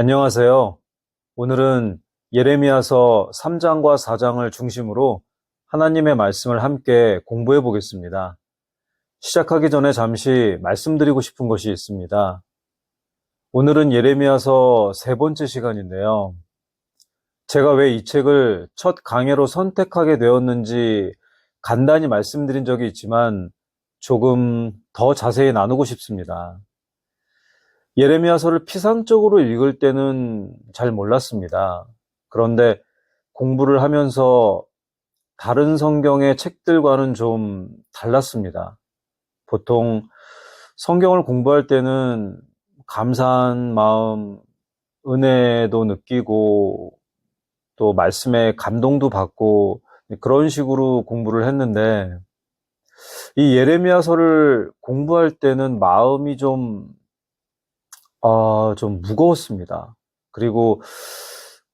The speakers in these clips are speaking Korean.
안녕하세요. 오늘은 예레미야서 3장과 4장을 중심으로 하나님의 말씀을 함께 공부해 보겠습니다. 시작하기 전에 잠시 말씀드리고 싶은 것이 있습니다. 오늘은 예레미야서 세 번째 시간인데요. 제가 왜 이 책을 첫 강해로 선택하게 되었는지 간단히 말씀드린 적이 있지만 조금 더 자세히 나누고 싶습니다. 예레미야서를 피상적으로 읽을 때는 잘 몰랐습니다. 그런데 공부를 하면서 다른 성경의 책들과는 좀 달랐습니다. 보통 성경을 공부할 때는 감사한 마음, 은혜도 느끼고 또 말씀에 감동도 받고 그런 식으로 공부를 했는데 이 예레미야서를 공부할 때는 마음이 좀, 아, 좀 무거웠습니다. 그리고,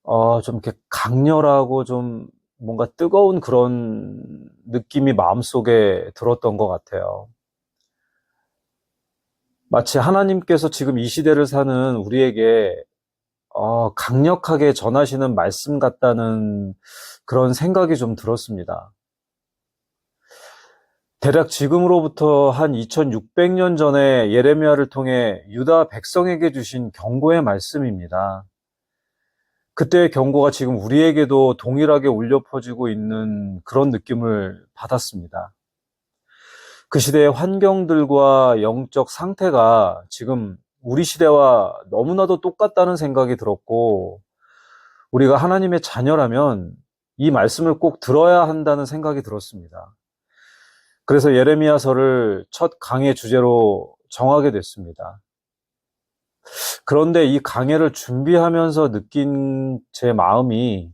어, 좀 이렇게 강렬하고 좀 뭔가 뜨거운 그런 느낌이 마음속에 들었던 것 같아요. 마치 하나님께서 지금 이 시대를 사는 우리에게 어, 강력하게 전하시는 말씀 같다는 그런 생각이 좀 들었습니다. 대략 지금으로부터 한 2600년 전에 예레미야를 통해 유다 백성에게 주신 경고의 말씀입니다. 그때의 경고가 지금 우리에게도 동일하게 울려 퍼지고 있는 그런 느낌을 받았습니다. 그 시대의 환경들과 영적 상태가 지금 우리 시대와 너무나도 똑같다는 생각이 들었고, 우리가 하나님의 자녀라면 이 말씀을 꼭 들어야 한다는 생각이 들었습니다. 그래서 예레미야서를 첫 강의 주제로 정하게 됐습니다. 그런데 이 강해를 준비하면서 느낀 제 마음이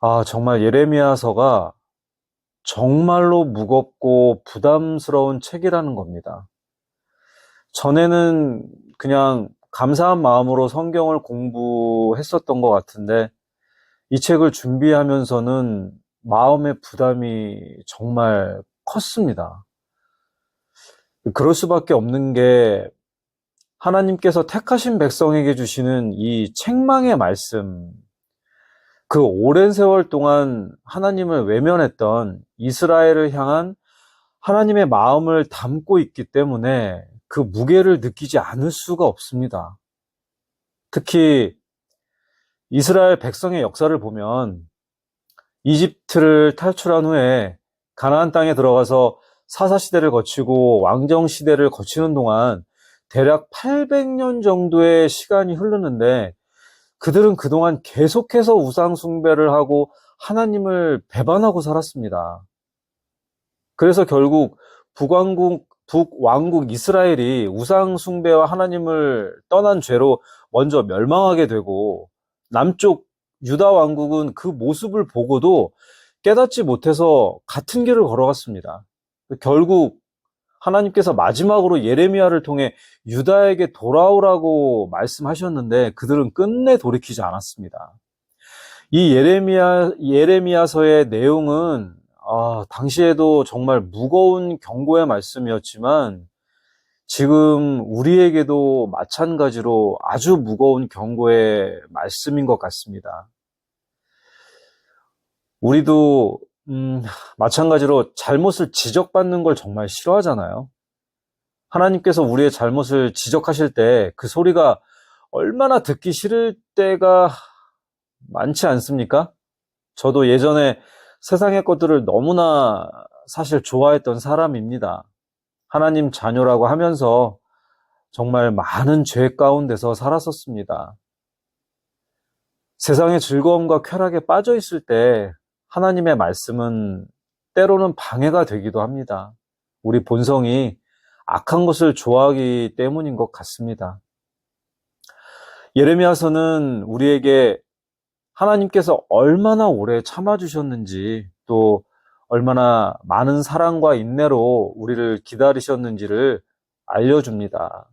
아, 정말 예레미야서가 정말로 무겁고 부담스러운 책이라는 겁니다. 전에는 그냥 감사한 마음으로 성경을 공부했었던 것 같은데 이 책을 준비하면서는 마음의 부담이 정말 컸습니다. 그럴 수밖에 없는 게 하나님께서 택하신 백성에게 주시는 이 책망의 말씀, 그 오랜 세월 동안 하나님을 외면했던 이스라엘을 향한 하나님의 마음을 담고 있기 때문에 그 무게를 느끼지 않을 수가 없습니다. 특히 이스라엘 백성의 역사를 보면 이집트를 탈출한 후에 가나안 땅에 들어가서 사사 시대를 거치고 왕정 시대를 거치는 동안 대략 800년 정도의 시간이 흐르는데 그들은 그동안 계속해서 우상 숭배를 하고 하나님을 배반하고 살았습니다. 그래서 결국 북왕국 북왕국 이스라엘이 우상 숭배와 하나님을 떠난 죄로 먼저 멸망하게 되고 남쪽 유다 왕국은 그 모습을 보고도 깨닫지 못해서 같은 길을 걸어갔습니다. 결국 하나님께서 마지막으로 예레미야를 통해 유다에게 돌아오라고 말씀하셨는데 그들은 끝내 돌이키지 않았습니다. 이 예레미야 예레미야서의 내용은 아, 당시에도 정말 무거운 경고의 말씀이었지만 지금 우리에게도 마찬가지로 아주 무거운 경고의 말씀인 것 같습니다. 우리도 음, 마찬가지로 잘못을 지적받는 걸 정말 싫어하잖아요. 하나님께서 우리의 잘못을 지적하실 때 그 소리가 얼마나 듣기 싫을 때가 많지 않습니까? 저도 예전에 세상의 것들을 너무나 사실 좋아했던 사람입니다. 하나님 자녀라고 하면서 정말 많은 죄 가운데서 살았었습니다. 세상의 즐거움과 쾌락에 빠져 있을 때 하나님의 말씀은 때로는 방해가 되기도 합니다. 우리 본성이 악한 것을 좋아하기 때문인 것 같습니다. 예레미야서는 우리에게 하나님께서 얼마나 오래 참아주셨는지 또 얼마나 많은 사랑과 인내로 우리를 기다리셨는지를 알려줍니다.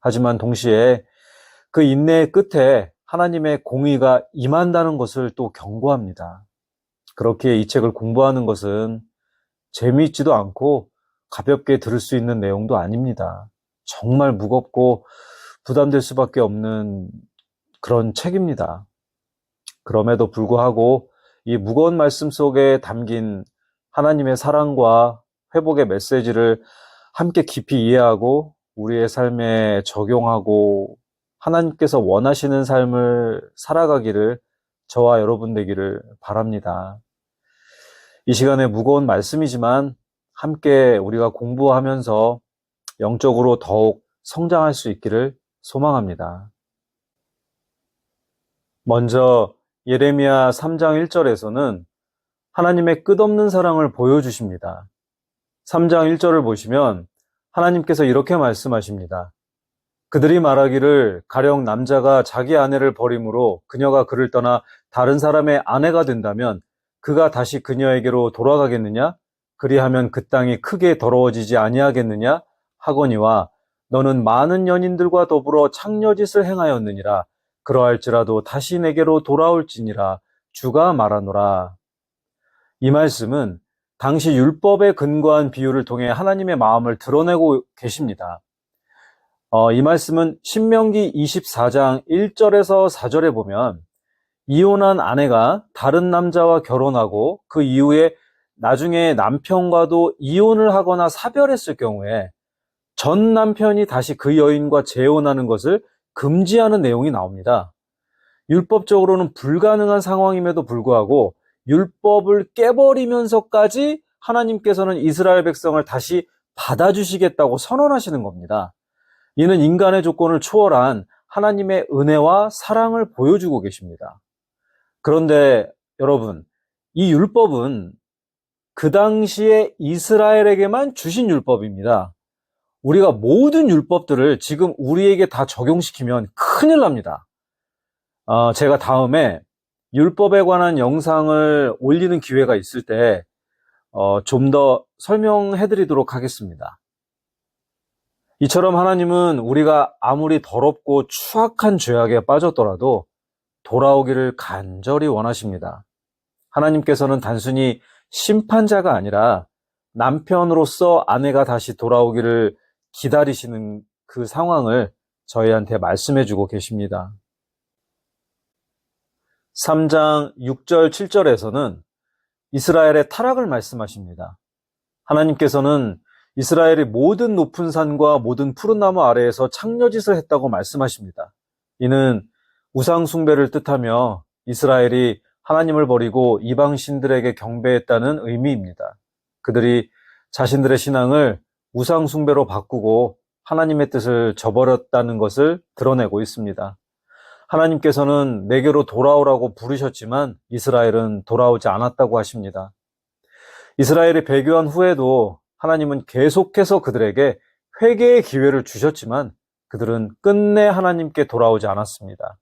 하지만 동시에 그 인내의 끝에 하나님의 공의가 임한다는 것을 또 경고합니다. 그렇게 이 책을 공부하는 것은 재미있지도 않고 가볍게 들을 수 있는 내용도 아닙니다. 정말 무겁고 부담될 수밖에 없는 그런 책입니다. 그럼에도 불구하고 이 무거운 말씀 속에 담긴 하나님의 사랑과 회복의 메시지를 함께 깊이 이해하고 우리의 삶에 적용하고 하나님께서 원하시는 삶을 살아가기를 저와 여러분 되기를 바랍니다. 이 시간에 무거운 말씀이지만 함께 우리가 공부하면서 영적으로 더욱 성장할 수 있기를 소망합니다. 먼저 예레미야 3장 1절에서는 하나님의 끝없는 사랑을 보여주십니다. 3장 1절을 보시면 하나님께서 이렇게 말씀하십니다. 그들이 말하기를 가령 남자가 자기 아내를 버림으로 그녀가 그를 떠나 다른 사람의 아내가 된다면 그가 다시 그녀에게로 돌아가겠느냐? 그리하면 그 땅이 크게 더러워지지 아니하겠느냐? 하거니와 너는 많은 연인들과 더불어 창녀짓을 행하였느니라. 그러할지라도 다시 내게로 돌아올지니라. 주가 말하노라. 이 말씀은 당시 율법에 근거한 비유를 통해 하나님의 마음을 드러내고 계십니다. 어, 이 말씀은 신명기 24장 1절에서 4절에 보면 이혼한 아내가 다른 남자와 결혼하고 그 이후에 나중에 남편과도 이혼을 하거나 사별했을 경우에 전 남편이 다시 그 여인과 재혼하는 것을 금지하는 내용이 나옵니다. 율법적으로는 불가능한 상황임에도 불구하고 율법을 깨버리면서까지 하나님께서는 이스라엘 백성을 다시 받아주시겠다고 선언하시는 겁니다. 이는 인간의 조건을 초월한 하나님의 은혜와 사랑을 보여주고 계십니다. 그런데 여러분, 이 율법은 그 당시에 이스라엘에게만 주신 율법입니다. 우리가 모든 율법들을 지금 우리에게 다 적용시키면 큰일 납니다. 어, 제가 다음에 율법에 관한 영상을 올리는 기회가 있을 때, 어, 좀 더 설명해 드리도록 하겠습니다. 이처럼 하나님은 우리가 아무리 더럽고 추악한 죄악에 빠졌더라도 돌아오기를 간절히 원하십니다. 하나님께서는 단순히 심판자가 아니라 남편으로서 아내가 다시 돌아오기를 기다리시는 그 상황을 저희한테 말씀해 주고 계십니다. 3장 6절, 7절에서는 이스라엘의 타락을 말씀하십니다. 하나님께서는 이스라엘이 모든 높은 산과 모든 푸른 나무 아래에서 창녀짓을 했다고 말씀하십니다. 이는 우상숭배를 뜻하며 이스라엘이 하나님을 버리고 이방 신들에게 경배했다는 의미입니다. 그들이 자신들의 신앙을 우상숭배로 바꾸고 하나님의 뜻을 저버렸다는 것을 드러내고 있습니다. 하나님께서는 내게로 돌아오라고 부르셨지만 이스라엘은 돌아오지 않았다고 하십니다. 이스라엘이 배교한 후에도 하나님은 계속해서 그들에게 회개의 기회를 주셨지만 그들은 끝내 하나님께 돌아오지 않았습니다.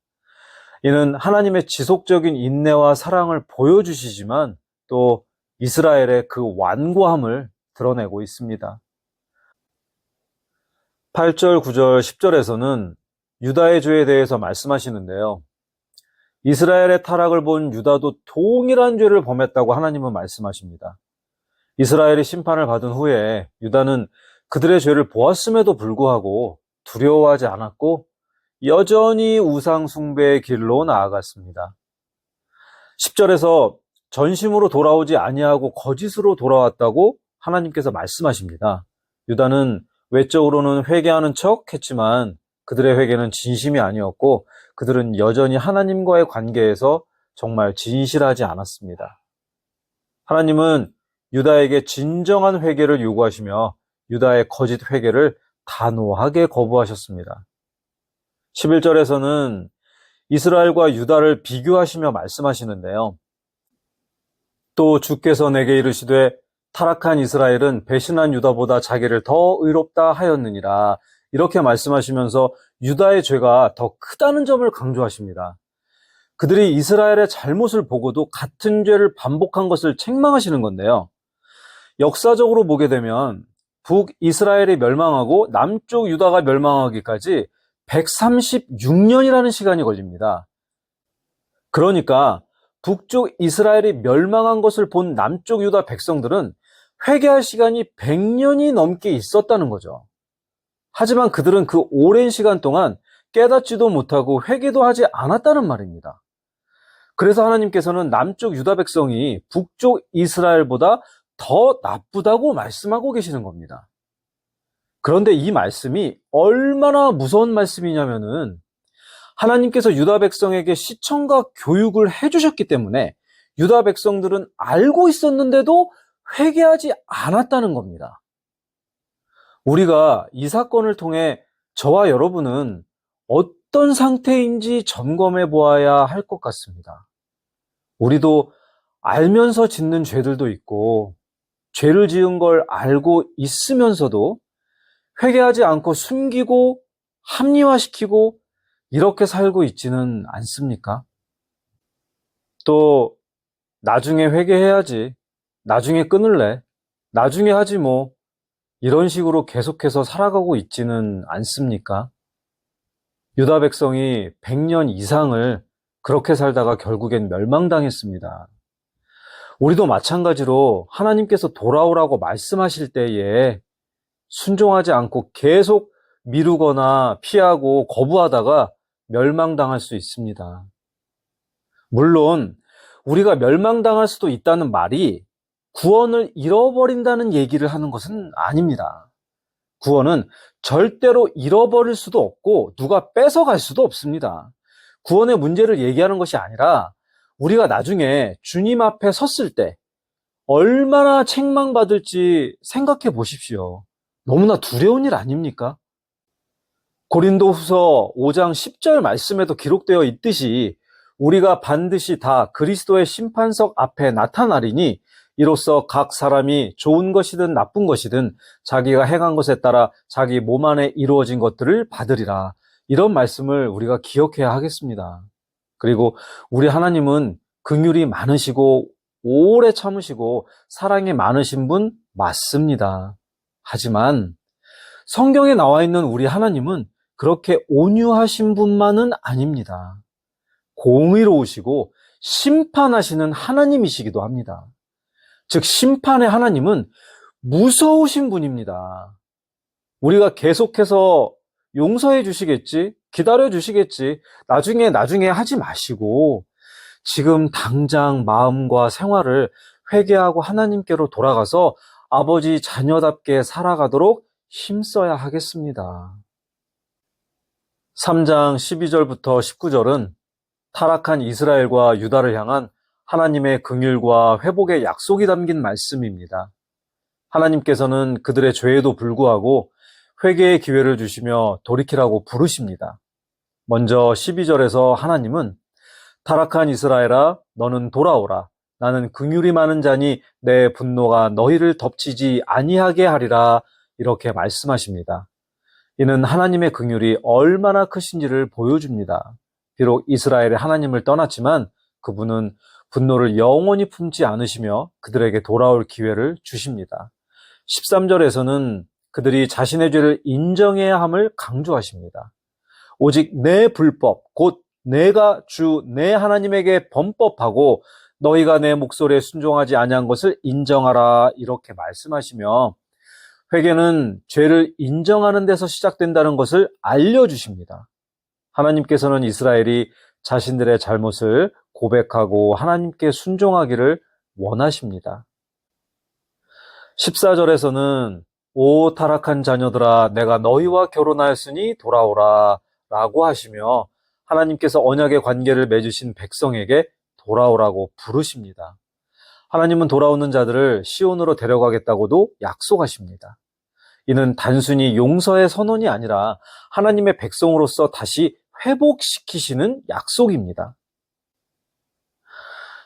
이는 하나님의 지속적인 인내와 사랑을 보여주시지만 또 이스라엘의 그 완고함을 드러내고 있습니다. 8절, 9절, 10절에서는 유다의 죄에 대해서 말씀하시는데요. 이스라엘의 타락을 본 유다도 동일한 죄를 범했다고 하나님은 말씀하십니다. 이스라엘이 심판을 받은 후에 유다는 그들의 죄를 보았음에도 불구하고 두려워하지 않았고 여전히 우상숭배의 길로 나아갔습니다. 10절에서 전심으로 돌아오지 아니하고 거짓으로 돌아왔다고 하나님께서 말씀하십니다. 유다는 외적으로는 회개하는 척 했지만 그들의 회개는 진심이 아니었고 그들은 여전히 하나님과의 관계에서 정말 진실하지 않았습니다. 하나님은 유다에게 진정한 회개를 요구하시며 유다의 거짓 회개를 단호하게 거부하셨습니다. 11절에서는 이스라엘과 유다를 비교하시며 말씀하시는데요. 또 주께서 내게 이르시되 타락한 이스라엘은 배신한 유다보다 자기를 더 의롭다 하였느니라. 이렇게 말씀하시면서 유다의 죄가 더 크다는 점을 강조하십니다. 그들이 이스라엘의 잘못을 보고도 같은 죄를 반복한 것을 책망하시는 건데요. 역사적으로 보게 되면 북 이스라엘이 멸망하고 남쪽 유다가 멸망하기까지 136년이라는 시간이 걸립니다. 그러니까 북쪽 이스라엘이 멸망한 것을 본 남쪽 유다 백성들은 회개할 시간이 100년이 넘게 있었다는 거죠. 하지만 그들은 그 오랜 시간 동안 깨닫지도 못하고 회개도 하지 않았다는 말입니다. 그래서 하나님께서는 남쪽 유다 백성이 북쪽 이스라엘보다 더 나쁘다고 말씀하고 계시는 겁니다. 그런데 이 말씀이 얼마나 무서운 말씀이냐면은 하나님께서 유다 백성에게 시청과 교육을 해주셨기 때문에 유다 백성들은 알고 있었는데도 회개하지 않았다는 겁니다. 우리가 이 사건을 통해 저와 여러분은 어떤 상태인지 점검해 보아야 할 것 같습니다. 우리도 알면서 짓는 죄들도 있고, 죄를 지은 걸 알고 있으면서도 회개하지 않고 숨기고 합리화시키고 이렇게 살고 있지는 않습니까? 또, 나중에 회개해야지. 나중에 끊을래. 나중에 하지 뭐. 이런 식으로 계속해서 살아가고 있지는 않습니까? 유다 백성이 100년 이상을 그렇게 살다가 결국엔 멸망당했습니다. 우리도 마찬가지로 하나님께서 돌아오라고 말씀하실 때에 순종하지 않고 계속 미루거나 피하고 거부하다가 멸망당할 수 있습니다. 물론 우리가 멸망당할 수도 있다는 말이 구원을 잃어버린다는 얘기를 하는 것은 아닙니다. 구원은 절대로 잃어버릴 수도 없고 누가 뺏어갈 수도 없습니다. 구원의 문제를 얘기하는 것이 아니라 우리가 나중에 주님 앞에 섰을 때 얼마나 책망받을지 생각해 보십시오. 너무나 두려운 일 아닙니까? 고린도 후서 5장 10절 말씀에도 기록되어 있듯이 우리가 반드시 다 그리스도의 심판석 앞에 나타나리니 이로써 각 사람이 좋은 것이든 나쁜 것이든 자기가 행한 것에 따라 자기 몸 안에 이루어진 것들을 받으리라. 이런 말씀을 우리가 기억해야 하겠습니다. 그리고 우리 하나님은 긍휼이 많으시고 오래 참으시고 사랑이 많으신 분 맞습니다. 하지만 성경에 나와 있는 우리 하나님은 그렇게 온유하신 분만은 아닙니다. 공의로우시고 심판하시는 하나님이시기도 합니다. 즉, 심판의 하나님은 무서우신 분입니다. 우리가 계속해서 용서해 주시겠지, 기다려 주시겠지, 나중에, 나중에 하지 마시고, 지금 당장 마음과 생활을 회개하고 하나님께로 돌아가서 아버지 자녀답게 살아가도록 힘써야 하겠습니다. 3장 12절부터 19절은 타락한 이스라엘과 유다를 향한 하나님의 긍휼과 회복의 약속이 담긴 말씀입니다. 하나님께서는 그들의 죄에도 불구하고 회개의 기회를 주시며 돌이키라고 부르십니다. 먼저 12절에서 하나님은 타락한 이스라엘아 너는 돌아오라 나는 긍휼이 많은 자니 내 분노가 너희를 덮치지 아니하게 하리라 이렇게 말씀하십니다. 이는 하나님의 긍휼이 얼마나 크신지를 보여줍니다. 비록 이스라엘의 하나님을 떠났지만 그분은 분노를 영원히 품지 않으시며 그들에게 돌아올 기회를 주십니다. 13절에서는 그들이 자신의 죄를 인정해야 함을 강조하십니다. 오직 내 불법, 곧 내가 주 내 하나님에게 범법하고 너희가 내 목소리에 순종하지 아니한 것을 인정하라 이렇게 말씀하시며 회개는 죄를 인정하는 데서 시작된다는 것을 알려주십니다. 하나님께서는 이스라엘이 자신들의 잘못을 고백하고 하나님께 순종하기를 원하십니다. 14절에서는 오 타락한 자녀들아 내가 너희와 결혼하였으니 돌아오라 라고 하시며 하나님께서 언약의 관계를 맺으신 백성에게 돌아오라고 부르십니다. 하나님은 돌아오는 자들을 시온으로 데려가겠다고도 약속하십니다. 이는 단순히 용서의 선언이 아니라 하나님의 백성으로서 다시 회복시키시는 약속입니다.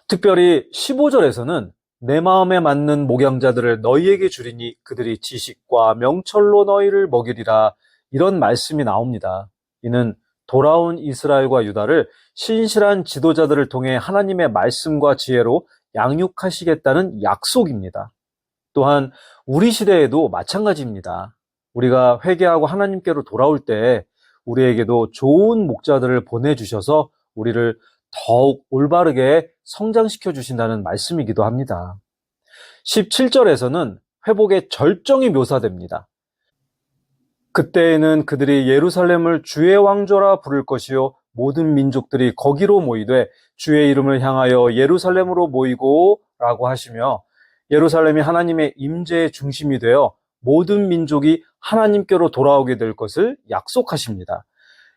특별히 15절에서는 내 마음에 맞는 목양자들을 너희에게 주리니 그들이 지식과 명철로 너희를 먹이리라 이런 말씀이 나옵니다. 이는 돌아온 이스라엘과 유다를 신실한 지도자들을 통해 하나님의 말씀과 지혜로 양육하시겠다는 약속입니다. 또한 우리 시대에도 마찬가지입니다. 우리가 회개하고 하나님께로 돌아올 때 우리에게도 좋은 목자들을 보내주셔서 우리를 더욱 올바르게 성장시켜 주신다는 말씀이기도 합니다. 17절에서는 회복의 절정이 묘사됩니다. 그때에는 그들이 예루살렘을 주의 왕조라 부를 것이요 모든 민족들이 거기로 모이되 주의 이름을 향하여 예루살렘으로 모이고 라고 하시며 예루살렘이 하나님의 임재의 중심이 되어 모든 민족이 하나님께로 돌아오게 될 것을 약속하십니다.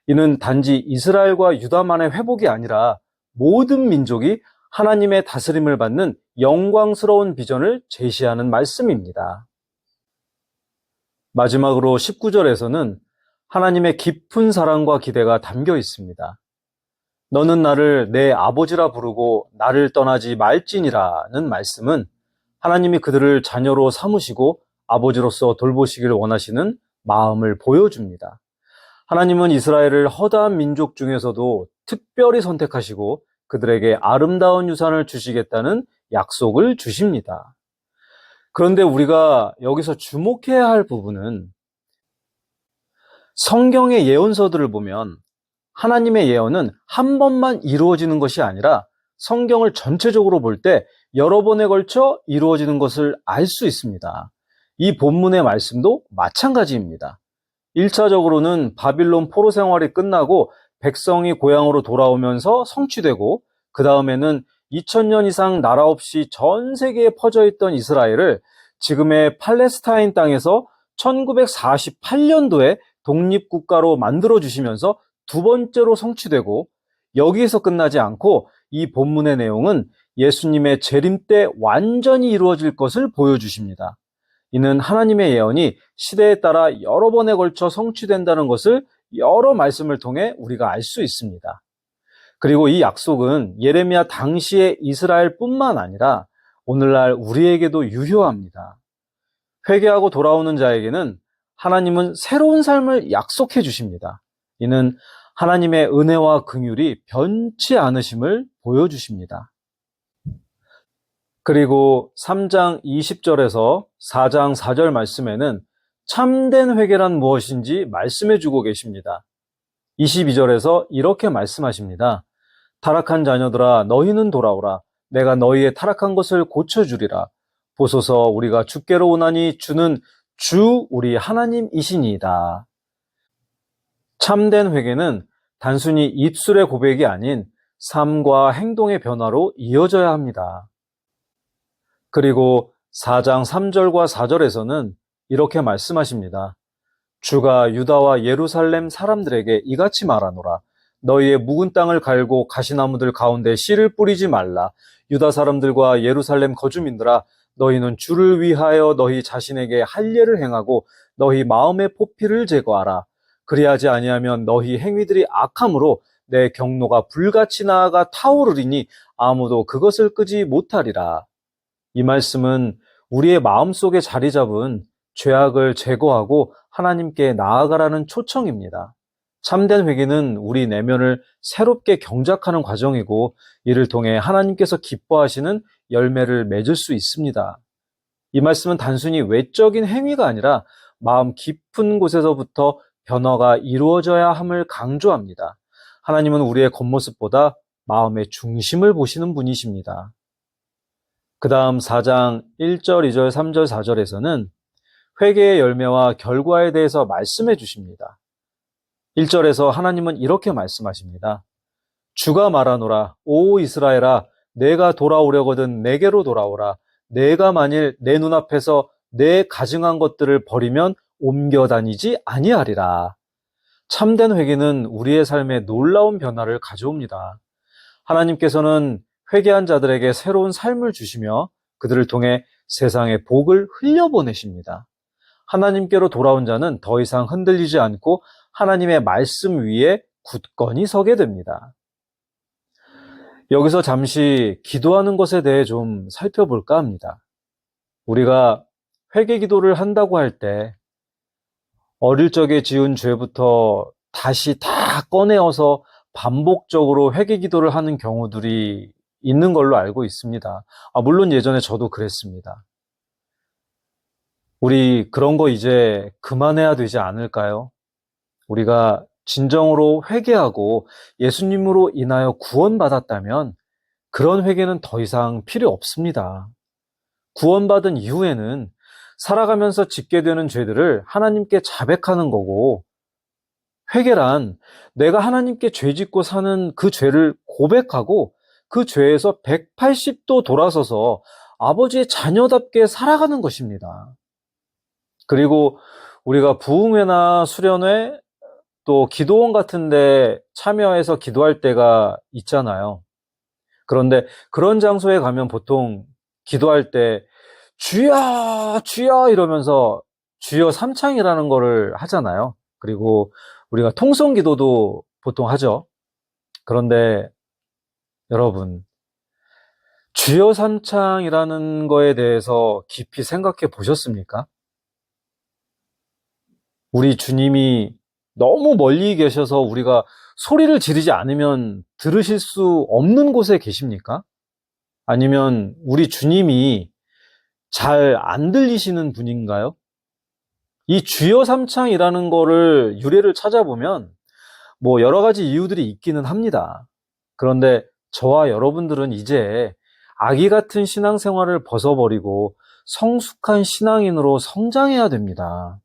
이는 단지 이스라엘과 유다만의 회복이 아니라 모든 민족이 하나님의 다스림을 받는 영광스러운 비전을 제시하는 말씀입니다. 마지막으로 19절에서는 하나님의 깊은 사랑과 기대가 담겨 있습니다. 너는 나를 내 아버지라 부르고 나를 떠나지 말지니라는 말씀은 하나님이 그들을 자녀로 삼으시고 아버지로서 돌보시기를 원하시는 마음을 보여줍니다. 하나님은 이스라엘을 허다한 민족 중에서도 특별히 선택하시고 그들에게 아름다운 유산을 주시겠다는 약속을 주십니다. 그런데 우리가 여기서 주목해야 할 부분은 성경의 예언서들을 보면 하나님의 예언은 한 번만 이루어지는 것이 아니라 성경을 전체적으로 볼 때 여러 번에 걸쳐 이루어지는 것을 알 수 있습니다. 이 본문의 말씀도 마찬가지입니다. 1차적으로는 바빌론 포로 생활이 끝나고 백성이 고향으로 돌아오면서 성취되고 그 다음에는 2000년 이상 나라 없이 전 세계에 퍼져 있던 이스라엘을 지금의 팔레스타인 땅에서 1948년도에 독립국가로 만들어 주시면서 두 번째로 성취되고 여기에서 끝나지 않고 이 본문의 내용은 예수님의 재림 때 완전히 이루어질 것을 보여주십니다. 이는 하나님의 예언이 시대에 따라 여러 번에 걸쳐 성취된다는 것을 여러 말씀을 통해 우리가 알 수 있습니다. 그리고 이 약속은 예레미야 당시의 이스라엘뿐만 아니라 오늘날 우리에게도 유효합니다. 회개하고 돌아오는 자에게는 하나님은 새로운 삶을 약속해 주십니다. 이는 하나님의 은혜와 긍휼이 변치 않으심을 보여주십니다. 그리고 3장 20절에서 4장 4절 말씀에는 참된 회개란 무엇인지 말씀해 주고 계십니다. 22절에서 이렇게 말씀하십니다. 타락한 자녀들아 너희는 돌아오라 내가 너희의 타락한 것을 고쳐 주리라 보소서 우리가 주께로 오나니 주는 주 우리 하나님이시니이다. 참된 회개는 단순히 입술의 고백이 아닌 삶과 행동의 변화로 이어져야 합니다. 그리고 4장 3절과 4절에서는 이렇게 말씀하십니다. 주가 유다와 예루살렘 사람들에게 이같이 말하노라. 너희의 묵은 땅을 갈고 가시나무들 가운데 씨를 뿌리지 말라. 유다 사람들과 예루살렘 거주민들아 너희는 주를 위하여 너희 자신에게 할례를 행하고 너희 마음의 포피를 제거하라. 그리하지 아니하면 너희 행위들이 악함으로 내 경로가 불같이 나아가 타오르리니 아무도 그것을 끄지 못하리라. 이 말씀은 우리의 마음속에 자리 잡은 죄악을 제거하고 하나님께 나아가라는 초청입니다. 참된 회개는 우리 내면을 새롭게 경작하는 과정이고 이를 통해 하나님께서 기뻐하시는 열매를 맺을 수 있습니다. 이 말씀은 단순히 외적인 행위가 아니라 마음 깊은 곳에서부터 변화가 이루어져야 함을 강조합니다. 하나님은 우리의 겉모습보다 마음의 중심을 보시는 분이십니다. 그 다음 4장 1절, 2절, 3절, 4절에서는 회개의 열매와 결과에 대해서 말씀해 주십니다. 1절에서 하나님은 이렇게 말씀하십니다. 주가 말하노라, 오 이스라엘아, 내가 돌아오려거든 내게로 돌아오라. 내가 만일 내 눈앞에서 내 가증한 것들을 버리면 옮겨 다니지 아니하리라. 참된 회개는 우리의 삶에 놀라운 변화를 가져옵니다. 하나님께서는 회개한 자들에게 새로운 삶을 주시며 그들을 통해 세상에 복을 흘려보내십니다. 하나님께로 돌아온 자는 더 이상 흔들리지 않고 하나님의 말씀 위에 굳건히 서게 됩니다. 여기서 잠시 기도하는 것에 대해 좀 살펴볼까 합니다. 우리가 회개 기도를 한다고 할 때 어릴 적에 지은 죄부터 다시 다 꺼내어서 반복적으로 회개 기도를 하는 경우들이 있는 걸로 알고 있습니다. 아, 물론 예전에 저도 그랬습니다. 우리 그런 거 이제 그만해야 되지 않을까요? 우리가 진정으로 회개하고 예수님으로 인하여 구원받았다면 그런 회개는 더 이상 필요 없습니다. 구원받은 이후에는 살아가면서 짓게 되는 죄들을 하나님께 자백하는 거고, 회개란 내가 하나님께 죄 짓고 사는 그 죄를 고백하고 그 죄에서 180도 돌아서서 아버지의 자녀답게 살아가는 것입니다. 그리고 우리가 부흥회나 수련회 또 기도원 같은데 참여해서 기도할 때가 있잖아요. 그런데 그런 장소에 가면 보통 기도할 때 주여 주여 이러면서 주여 삼창이라는 거를 하잖아요. 그리고 우리가 통성 기도도 보통 하죠. 그런데 여러분 주여 삼창이라는 거에 대해서 깊이 생각해 보셨습니까? 우리 주님이 너무 멀리 계셔서 우리가 소리를 지르지 않으면 들으실 수 없는 곳에 계십니까? 아니면 우리 주님이 잘 안 들리시는 분인가요? 이 주여 삼창이라는 거를 유래를 찾아보면 뭐 여러 가지 이유들이 있기는 합니다. 그런데 저와 여러분들은 이제 아기 같은 신앙생활을 벗어버리고 성숙한 신앙인으로 성장해야 됩니다.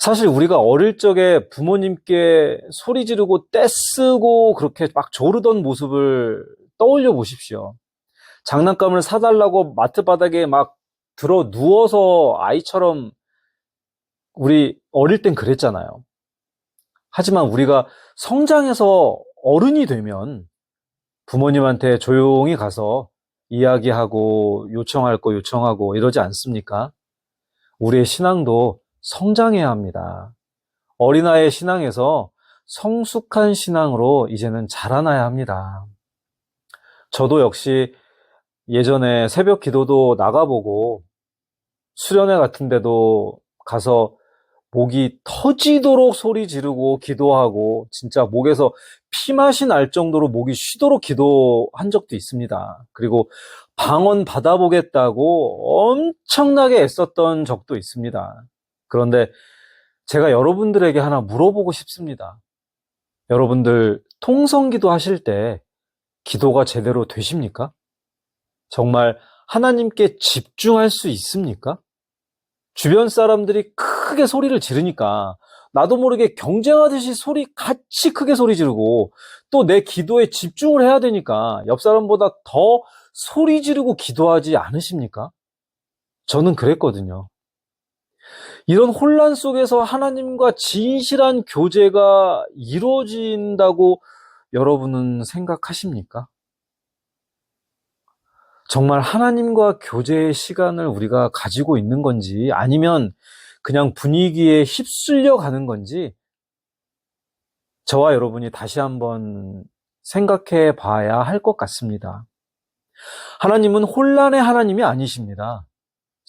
사실 우리가 어릴 적에 부모님께 소리 지르고 떼쓰고 그렇게 막 조르던 모습을 떠올려 보십시오. 장난감을 사달라고 마트 바닥에 막 들어 누워서 아이처럼 우리 어릴 땐 그랬잖아요. 하지만 우리가 성장해서 어른이 되면 부모님한테 조용히 가서 이야기하고 요청할 거 요청하고 이러지 않습니까? 우리의 신앙도 성장해야 합니다. 어린아이의 신앙에서 성숙한 신앙으로 이제는 자라나야 합니다. 저도 역시 예전에 새벽 기도도 나가보고 수련회 같은 데도 가서 목이 터지도록 소리 지르고 기도하고 진짜 목에서 피맛이 날 정도로 목이 쉬도록 기도한 적도 있습니다. 그리고 방언 받아보겠다고 엄청나게 애썼던 적도 있습니다. 그런데 제가 여러분들에게 하나 물어보고 싶습니다. 여러분들 통성기도 하실 때 기도가 제대로 되십니까? 정말 하나님께 집중할 수 있습니까? 주변 사람들이 크게 소리를 지르니까 나도 모르게 경쟁하듯이 소리 같이 크게 소리 지르고 또 내 기도에 집중을 해야 되니까 옆 사람보다 더 소리 지르고 기도하지 않으십니까? 저는 그랬거든요. 이런 혼란 속에서 하나님과 진실한 교제가 이루어진다고 여러분은 생각하십니까? 정말 하나님과 교제의 시간을 우리가 가지고 있는 건지 아니면 그냥 분위기에 휩쓸려 가는 건지 저와 여러분이 다시 한번 생각해 봐야 할 것 같습니다. 하나님은 혼란의 하나님이 아니십니다.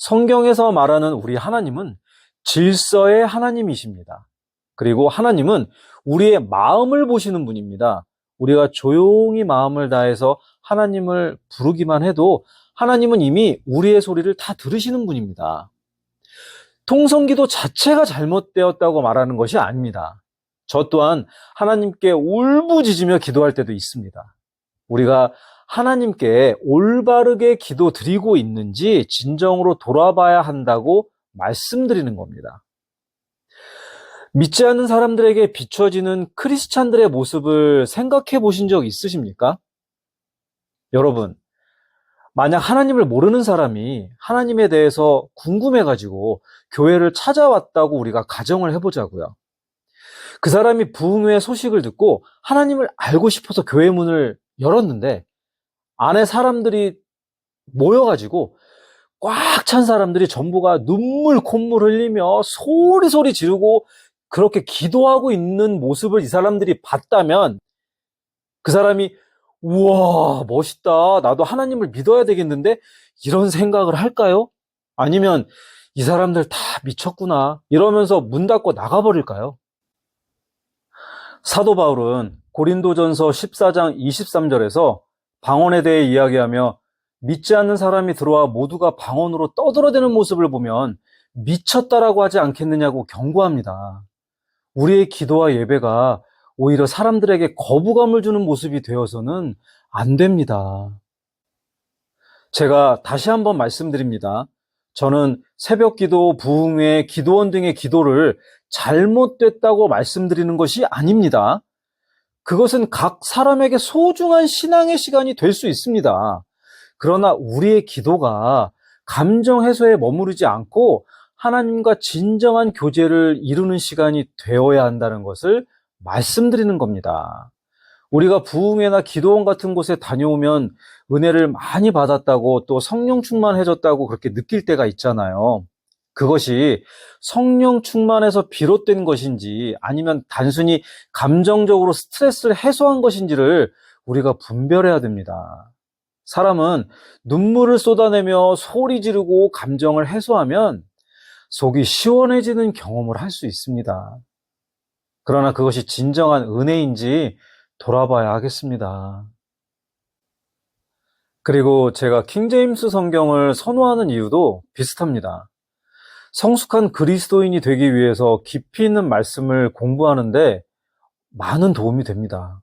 성경에서 말하는 우리 하나님은 질서의 하나님이십니다. 그리고 하나님은 우리의 마음을 보시는 분입니다. 우리가 조용히 마음을 다해서 하나님을 부르기만 해도 하나님은 이미 우리의 소리를 다 들으시는 분입니다. 통성기도 자체가 잘못되었다고 말하는 것이 아닙니다. 저 또한 하나님께 울부짖으며 기도할 때도 있습니다. 우리가 하나님께 올바르게 기도 드리고 있는지 진정으로 돌아봐야 한다고 말씀드리는 겁니다. 믿지 않는 사람들에게 비춰지는 크리스찬들의 모습을 생각해 보신 적 있으십니까? 여러분, 만약 하나님을 모르는 사람이 하나님에 대해서 궁금해가지고 교회를 찾아왔다고 우리가 가정을 해보자고요. 그 사람이 부흥회 소식을 듣고 하나님을 알고 싶어서 교회 문을 열었는데 안에 사람들이 모여가지고 꽉 찬 사람들이 전부가 눈물 콧물 흘리며 소리소리 지르고 그렇게 기도하고 있는 모습을 이 사람들이 봤다면 그 사람이 우와 멋있다 나도 하나님을 믿어야 되겠는데 이런 생각을 할까요? 아니면 이 사람들 다 미쳤구나 이러면서 문 닫고 나가버릴까요? 사도 바울은 고린도전서 14장 23절에서 방언에 대해 이야기하며 믿지 않는 사람이 들어와 모두가 방언으로 떠들어대는 모습을 보면 미쳤다라고 하지 않겠느냐고 경고합니다. 우리의 기도와 예배가 오히려 사람들에게 거부감을 주는 모습이 되어서는 안 됩니다. 제가 다시 한번 말씀드립니다. 저는 새벽 기도, 부흥회, 기도원 등의 기도를 잘못됐다고 말씀드리는 것이 아닙니다. 그것은 각 사람에게 소중한 신앙의 시간이 될 수 있습니다. 그러나 우리의 기도가 감정 해소에 머무르지 않고 하나님과 진정한 교제를 이루는 시간이 되어야 한다는 것을 말씀드리는 겁니다. 우리가 부흥회나 기도원 같은 곳에 다녀오면 은혜를 많이 받았다고 또 성령 충만해졌다고 그렇게 느낄 때가 있잖아요. 그것이 성령 충만에서 비롯된 것인지 아니면 단순히 감정적으로 스트레스를 해소한 것인지를 우리가 분별해야 됩니다. 사람은 눈물을 쏟아내며 소리 지르고 감정을 해소하면 속이 시원해지는 경험을 할 수 있습니다. 그러나 그것이 진정한 은혜인지 돌아봐야 하겠습니다. 그리고 제가 킹제임스 성경을 선호하는 이유도 비슷합니다. 성숙한 그리스도인이 되기 위해서 깊이 있는 말씀을 공부하는데 많은 도움이 됩니다.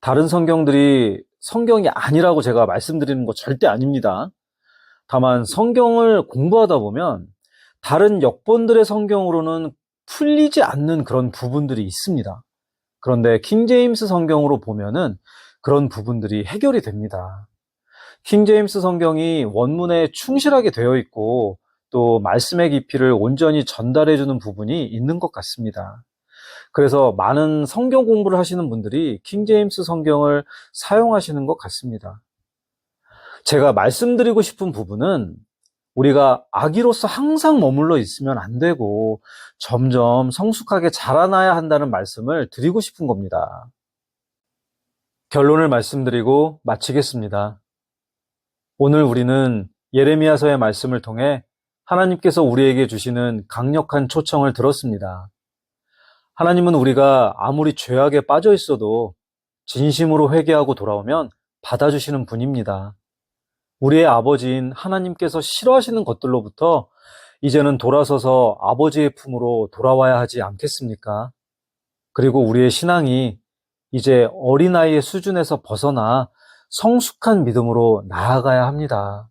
다른 성경들이 성경이 아니라고 제가 말씀드리는 거 절대 아닙니다. 다만 성경을 공부하다 보면 다른 역본들의 성경으로는 풀리지 않는 그런 부분들이 있습니다. 그런데 킹제임스 성경으로 보면은 그런 부분들이 해결이 됩니다. 킹제임스 성경이 원문에 충실하게 되어 있고 또 말씀의 깊이를 온전히 전달해 주는 부분이 있는 것 같습니다. 그래서 많은 성경 공부를 하시는 분들이 킹제임스 성경을 사용하시는 것 같습니다. 제가 말씀드리고 싶은 부분은 우리가 아기로서 항상 머물러 있으면 안 되고 점점 성숙하게 자라나야 한다는 말씀을 드리고 싶은 겁니다. 결론을 말씀드리고 마치겠습니다. 오늘 우리는 예레미야서의 말씀을 통해 하나님께서 우리에게 주시는 강력한 초청을 들었습니다. 하나님은 우리가 아무리 죄악에 빠져 있어도 진심으로 회개하고 돌아오면 받아주시는 분입니다. 우리의 아버지인 하나님께서 싫어하시는 것들로부터 이제는 돌아서서 아버지의 품으로 돌아와야 하지 않겠습니까? 그리고 우리의 신앙이 이제 어린아이의 수준에서 벗어나 성숙한 믿음으로 나아가야 합니다.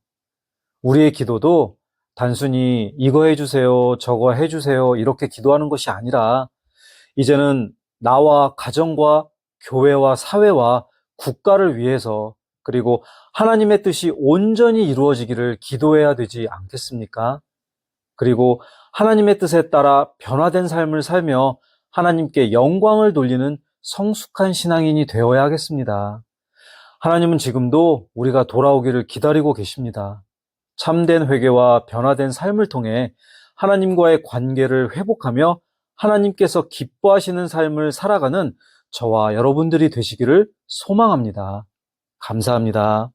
우리의 기도도 단순히 이거 해주세요, 저거 해주세요, 이렇게 기도하는 것이 아니라 이제는 나와 가정과 교회와 사회와 국가를 위해서 그리고 하나님의 뜻이 온전히 이루어지기를 기도해야 되지 않겠습니까? 그리고 하나님의 뜻에 따라 변화된 삶을 살며 하나님께 영광을 돌리는 성숙한 신앙인이 되어야 하겠습니다. 하나님은 지금도 우리가 돌아오기를 기다리고 계십니다. 참된 회개와 변화된 삶을 통해 하나님과의 관계를 회복하며 하나님께서 기뻐하시는 삶을 살아가는 저와 여러분들이 되시기를 소망합니다. 감사합니다.